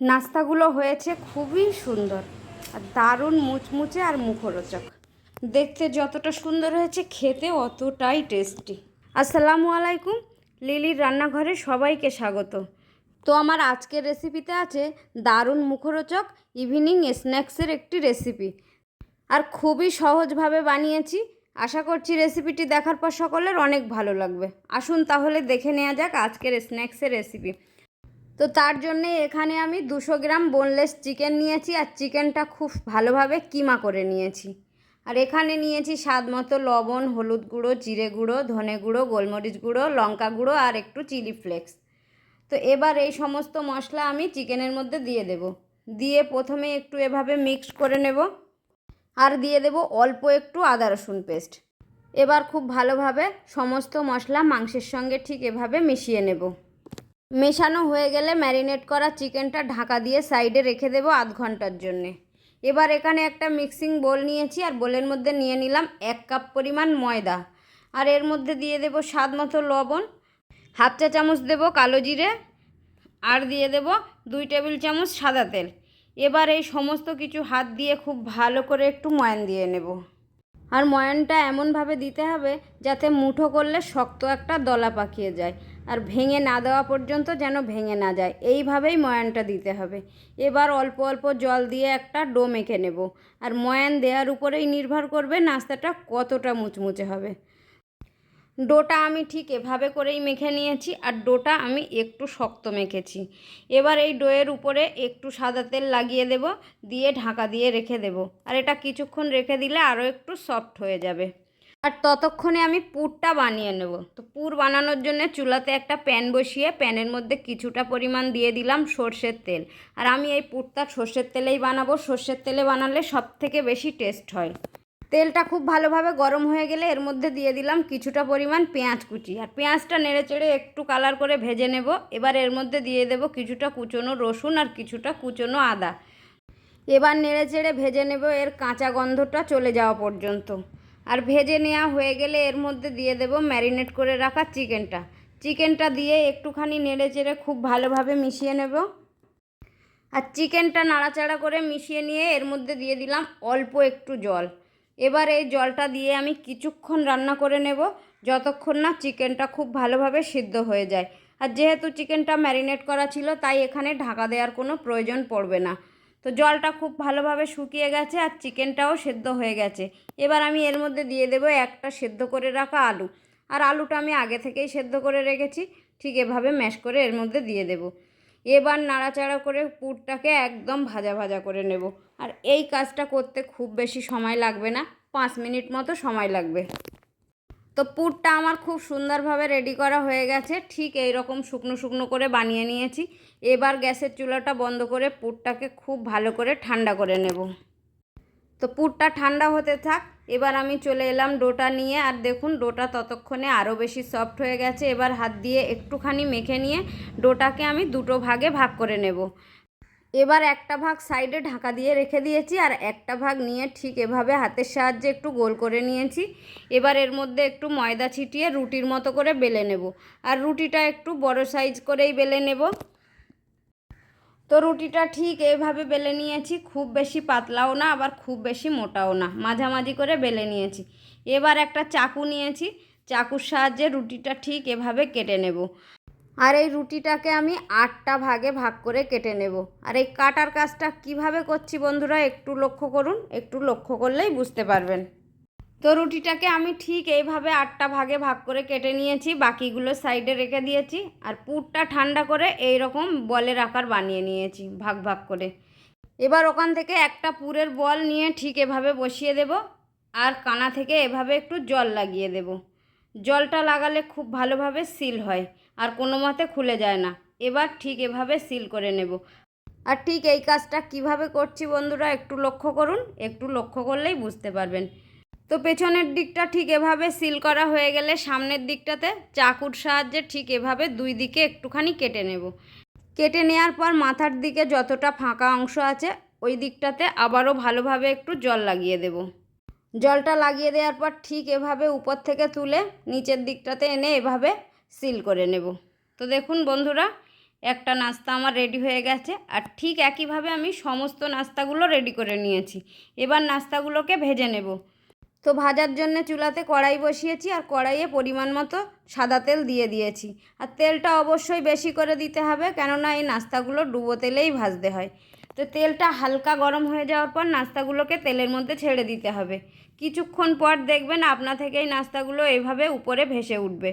নাস্তাগুলো হয়েছে খুবই সুন্দর আর দারুণ মুচমুচে আর মুখরোচক। দেখতে যতটা সুন্দর হয়েছে, খেতে অতটাই টেস্টি আসসালামু আলাইকুম, লিলির রান্নাঘরে সবাইকে স্বাগত। তো আমার আজকের রেসিপিতে আছে দারুণ মুখরোচক ইভিনিং স্ন্যাক্সের একটি রেসিপি আর খুবই সহজভাবে বানিয়েছি। আশা করছি রেসিপিটি দেখার পর সকলের অনেক ভালো লাগবে। আসুন তাহলে দেখে নেওয়া যাক আজকের স্ন্যাক্সের রেসিপি তো তার জন্যে এখানে আমি দুশো গ্রাম বোনলেস চিকেন নিয়েছি আর চিকেনটা খুব ভালোভাবে কিমা করে নিয়েছি। আর এখানে নিয়েছি স্বাদ মতো লবণ, হলুদ গুঁড়ো, জিরে গুঁড়ো, ধনে গুঁড়ো, গোলমরিচ গুঁড়ো, লঙ্কা গুঁড়ো আর একটু চিলি ফ্লেক্স তো এবার এই সমস্ত মশলা আমি চিকেনের মধ্যে দিয়ে দেব। দিয়ে প্রথমে একটু এভাবে মিক্স করে নেব। আর দিয়ে দেব অল্প একটু আদা রসুন পেস্ট এবার খুব ভালোভাবে সমস্ত মশলা মাংসের সঙ্গে ঠিক এভাবে মিশিয়ে নেব। মেশানো হয়ে গেলে ম্যারিনেট করা চিকেনটা ঢাকা দিয়ে সাইডে রেখে দেবো আধ ঘণ্টার জন্যে। এবার এখানে একটা মিক্সিং বোল নিয়েছি, আর বোলের মধ্যে নিয়ে নিলাম এক কাপ পরিমাণ ময়দা। আর এর মধ্যে দিয়ে দেব স্বাদ মতো লবণ, হাফ চা চামচ দেবো কালো জিরে, আর দিয়ে দেব দুই টেবিল চামচ সাদা তেল। এবার এই সমস্ত কিছু হাত দিয়ে খুব ভালো করে একটু ময়ান দিয়ে নেব। আর ময়ানটা এমনভাবে দিতে হবে যাতে মুঠো করলে শক্ত একটা দলা পাকিয়ে যায়। আর ভেঙে না দেওয়া পর্যন্ত যেন ভেঙে না যায়। এইভাবেই ময়ানটা দিতে হবে। এবার অল্প অল্প জল দিয়ে একটা ডো মেখে নেব। আর ময়ান দেওয়ার উপরেই নির্ভর করবে নাস্তাটা কতটা মুচমুচে হবে। ডোটা আমি ঠিক এভাবে করেই মেখে নিয়েছি আর ডোটা আমি একটু শক্ত মেখেছি। এবার এই ডোয়ের উপরে একটু সাদা তেল লাগিয়ে দেব, দিয়ে ঢাকা দিয়ে রেখে দেব। আর এটা কিছুক্ষণ রেখে দিলে আরও একটু সফট হয়ে যাবে। আর ততক্ষণে আমি পুরটা বানিয়ে নেব। তো পুর বানানোর জন্য চুলাতে একটা প্যান বসিয়ে প্যানের মধ্যে কিছুটা পরিমাণ দিয়ে দিলাম সর্ষের তেল। আর আমি এই পুরটা সর্ষের তেলেই বানাবো। সর্ষের তেলে বানালে সব থেকে বেশি টেস্ট হয়। তেলটা খুব ভালোভাবে গরম হয়ে গেলে এর মধ্যে দিয়ে দিলাম কিছুটা পরিমাণ পেঁয়াজ কুচি। আর পেঁয়াজটা নেড়ে চেড়ে একটু কালার করে ভেজে নেব। এবার এর মধ্যে দিয়ে দেব কিছুটা কুচনো রসুন আর কিছুটা কুচনো আদা। এবার নেড়ে চেড়ে ভেজে নেব। এর কাঁচা গন্ধটা চলে যাওয়া পর্যন্ত। আর ভেজে নেওয়া হয়ে গেলে এর মধ্যে দিয়ে দেব ম্যারিনেট করে রাখা চিকেনটা। চিকেনটা দিয়ে একটুখানি নেড়ে চেড়ে খুব ভালোভাবে মিশিয়ে নেব। আর চিকেনটা নাড়াচাড়া করে মিশিয়ে নিয়ে এর মধ্যে দিয়ে দিলাম অল্প একটু জল। এবার এই জলটা দিয়ে আমি কিছুক্ষণ রান্না করে নেব যতক্ষণ না চিকেনটা খুব ভালোভাবে সিদ্ধ হয়ে যায়। আর যেহেতু চিকেনটা ম্যারিনেট করা ছিল তাই এখানে ঢাকা দেওয়ার কোনো প্রয়োজন পড়বে না। তো জলটা খুব ভালোভাবে শুকিয়ে গেছে আর চিকেনটাও সেদ্ধ হয়ে গেছে। এবার আমি এর মধ্যে দিয়ে দেবো একটা সেদ্ধ করে রাখা আলু। আর আলুটা আমি আগে থেকেই সেদ্ধ করে রেখেছি, ঠিক এভাবে ম্যাশ করে এর মধ্যে দিয়ে দেব। এবার নাড়াচাড়া করে পুরটাকে একদম ভাজা ভাজা করে নেব। আর এই কাজটা করতে খুব বেশি সময় লাগবে না, পাঁচ মিনিট মতো সময় লাগবে। তো পুরটা আমার খুব সুন্দরভাবে রেডি করা হয়ে গেছে। ঠিক এই রকম শুকনো শুকনো করে বানিয়ে নিয়েছি। এবার গ্যাসের চুলাটা বন্ধ করে পুরটাকে খুব ভালো করে ঠান্ডা করে নেব। তো পুরটা ঠান্ডা হতে থাক, এবার আমি চলে এলাম ডোটা নিয়ে। আর দেখুন, ডোটা ততক্ষণে আরও বেশি সফট হয়ে গেছে। এবার হাত দিয়ে একটুখানি মেখে নিয়ে ডোটাকে আমি দুটো ভাগে ভাগ করে নেব। এবার একটা ভাগ সাইডে ঢাকা দিয়ে রেখে দিয়েছি আর একটা ভাগ নিয়ে ঠিক এভাবে হাতের সাহায্যে একটু গোল করে নিয়েছি। এবার এর মধ্যে একটু ময়দা ছিটিয়ে রুটির মতো করে বেলে নেব। আর রুটিটা একটু বড় সাইজ করেই বেলে নেব। তো রুটিটা ঠিক এইভাবে বেলে নিয়েছি। খুব বেশি পাতলাও না, আবার খুব বেশি মোটাও না। মাঝামাঝি করে বেলে নিয়েছি। এবার একটা চাকু নিয়েছি। চাকুর সাহায্যে রুটিটা ঠিক এভাবে কেটে নেব। আর এই রুটিটাকে আমি আটটা ভাগে ভাগ করে কেটে নেব। আর এই কাটার কাজটা কীভাবে করছি বন্ধুরা একটু লক্ষ্য করুন, একটু লক্ষ্য করলেই বুঝতে পারবেন। তো রুটিটাকে আমি ঠিক এইভাবে আটটা ভাগে ভাগ করে কেটে নিয়েছি, বাকিগুলো সাইডে রেখে দিয়েছি, আর পুরটা ঠান্ডা করে এই রকম বলের আকার বানিয়ে নিয়েছি ভাগ ভাগ করে। এবার ওখান থেকে একটা পুরের বল নিয়ে ঠিক এভাবে বসিয়ে দেব, আর কানা থেকে এভাবে একটু জল লাগিয়ে দেব। জলটা লাগালে খুব ভালোভাবে সিল হয় আর কোনো মতে খুলে যায় না। এবার ঠিক এভাবে সিল করে নেব। আর ঠিক এই কাজটা কীভাবে করছি বন্ধুরা একটু লক্ষ্য করুন, একটু লক্ষ্য করলেই বুঝতে পারবেন। তো পেছনের দিকটা ঠিক এভাবে সিল করা হয়ে গেলে সামনের দিকটাতে চাকুর সাহায্যে ঠিক এভাবে দুই দিকে একটুখানি কেটে নেব। কেটে নেওয়ার পর মাথার দিকে যতটা ফাঁকা অংশ আছে, ওই দিকটাতে আবারও ভালোভাবে একটু জল লাগিয়ে দেব। জলটা লাগিয়ে দেওয়ার পর ঠিক এভাবে উপর থেকে তুলে নিচের দিকটাতে এনে এভাবে সিল করে নেব। তো দেখুন বন্ধুরা, একটা নাস্তা আমার রেডি হয়ে গেছে আর ঠিক একইভাবে আমি সমস্ত নাস্তাগুলো রেডি করে নিয়েছি। এবার নাস্তাগুলোকে ভেজে নেব। তো ভাজার জন্য চুলাতে কড়াই বসিয়েছি আর কড়াইয়ে পরিমাণ মতো সাদা তেল দিয়ে দিয়েছি। আর তেলটা অবশ্যই বেশি করে দিতে হবে কেননা এই নাস্তাগুলো ডুবো তেলেই ভাজতে হয়। তো তেলটা হালকা গরম হয়ে যাওয়ার পর নাস্তাগুলোকে তেলের মধ্যে ছেড়ে দিতে হবে। কিছুক্ষণ পর দেখবেন আপনা থেকেই নাস্তাগুলো এভাবে উপরে ভেসে উঠবে।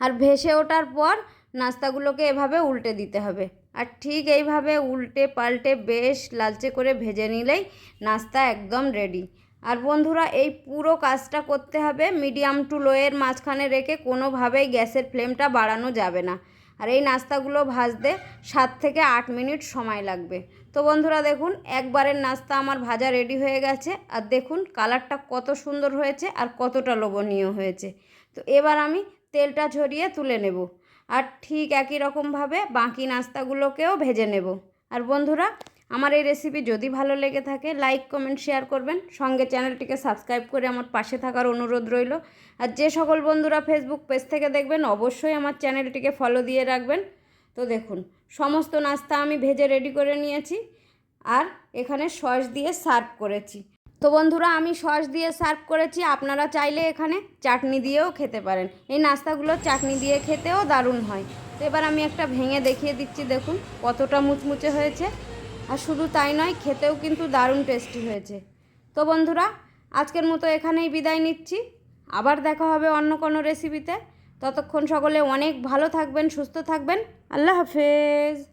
আর ভেসে ওঠার পর নাস্তাগুলোকে এভাবে উল্টে দিতে হবে। আর ঠিক এইভাবে উল্টে পাল্টে বেশ লালচে করে ভেজে নিলেই নাস্তা একদম রেডি আর বন্ধুরা, এই পুরো কাজটা করতে হবে মিডিয়াম টু লোয়ের মাঝখানে রেখে কোনোভাবেই গ্যাসের ফ্লেমটা বাড়ানো যাবে না। আর এই নাস্তাগুলো ভাজতে সাত থেকে আট মিনিট সময় লাগবে। তো বন্ধুরা দেখুন, একবারের নাস্তা আমার ভাজা রেডি হয়ে গেছে। আর দেখুন কালারটা কত সুন্দর হয়েছে আর কতটা লোভনীয় হয়েছে। তো এবার আমি তেলটা ঝরিয়ে তুলে নেব। আর ঠিক একই রকমভাবে বাকি নাস্তাগুলোকেও ভেজে নেব। আর বন্ধুরা, আমার এই রেসিপি যদি ভালো লেগে থাকে লাইক কমেন্ট শেয়ার করবেন। সঙ্গে চ্যানেলটিকে সাবস্ক্রাইব করে আমার পাশে থাকার অনুরোধ রইল। আর যে সকল বন্ধুরা ফেসবুক পেজ থেকে দেখবেন, অবশ্যই আমার চ্যানেলটিকে ফলো দিয়ে রাখবেন। তো দেখুন, সমস্ত নাস্তা আমি ভেজে রেডি করে নিয়েছি আর এখানে সস দিয়ে সার্ভ করেছি। তো বন্ধুরা, আমি সস দিয়ে সার্ভ করেছি, আপনারা চাইলে এখানে চাটনি দিয়েও খেতে পারেন। এই নাস্তাগুলো চাটনি দিয়ে খেতেও দারুণ হয়। তো এবার আমি একটা ভেঙে দেখিয়ে দিচ্ছি, দেখুন কতটা মুচমুচে হয়েছে। আর শুধু তাই নয়, খেতেও কিন্তু দারুণ টেস্টি হয়েছে। তো বন্ধুরা, আজকের মতো এখানেই বিদায় নিচ্ছি। আবার দেখা হবে অন্য কোনো রেসিপিতে ততক্ষণ সকলে অনেক ভালো থাকবেন সুস্থ থাকবেন। আল্লাহ হাফেজ।